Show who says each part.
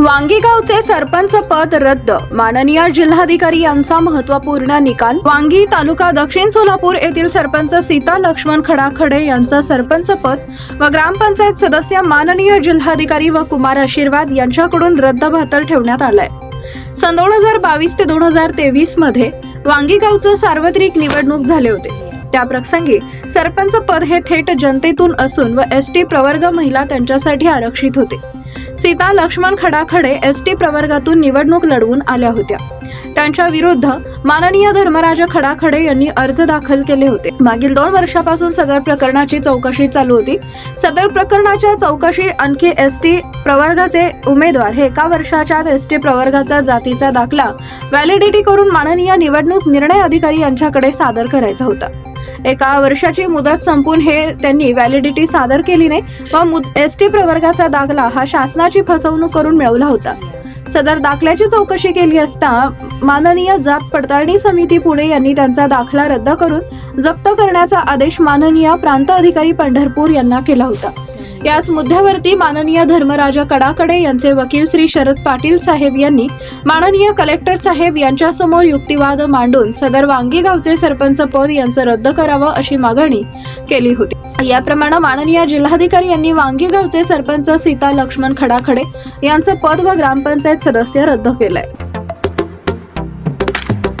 Speaker 1: वांगीगावचे सरपंच पद रद्द. माननीय जिल्हाधिकारी यांचा महत्त्वपूर्ण निकाल. वांगी तालुका दक्षिण सोलापूर येथील सरपंच सीता लक्ष्मण खडाखडे यांचं सरपंच पद व ग्रामपंचायत सदस्य माननीय जिल्हाधिकारी व कुमार आशीर्वाद यांच्याकडून रद्द बहाल ठेवण्यात आलाय. सन दोन हजार बावीस ते दोन हजार तेवीसमध्ये वांगीगावचं सार्वत्रिक निवडणूक झाले होते. त्या प्रसंगी सरपंच पद हे थेट जनतेतून असून व एस टी प्रवर्ग महिला त्यांच्यासाठी आरक्षित होते. सीता लक्ष्मण खडाखडे एस टी प्रवर्गातून निवडणूक लढवून आल्या होत्या. त्यांच्या विरुद्ध माननीय धर्मराज खडाखडे यांनी अर्ज दाखल केले होते. मागील दोन वर्षापासून सदर प्रकरणाची चौकशी चालू होती. सदर प्रकरणाच्या चौकशी आणखी एस टी प्रवर्गाचे उमेदवार हे एका वर्षाच्या एस टी प्रवर्गाचा जातीचा दाखला व्हॅलिडिटी करून माननीय निवडणूक निर्णय अधिकारी यांच्याकडे सादर करायचा होता. एका वर्षाची मुदत संपून हे त्यांनी व्हॅलिडिटी सादर केली नाही. व एस टी प्रवर्गाचा दाखला हा शासनाची फसवणूक करून मिळवला होता. सदर दाखल्याची चौकशी केली असता माननीय जात पडताळणी समिती पुणे यांनी त्यांचा दाखला रद्द करून जप्त करण्याचा आदेश माननीय प्रांत अधिकारी पंढरपूर यांना केला होता. याच मुद्द्यावरती माननीय धर्मराजा कडाकडे यांचे वकील श्री शरद पाटील साहेब यांनी माननीय कलेक्टर साहेब यांच्यासमोर युक्तिवाद मांडून सदर वांगीगावचे सरपंच पद यांचं रद्द करावं अशी मागणी केली होती. याप्रमाणे माननीय जिल्हाधिकारी यांनी वांगीगावचे सरपंच सीता लक्ष्मण खडाखडे यांचं पद व ग्रामपंचायत सदस्य रद्द केलंय.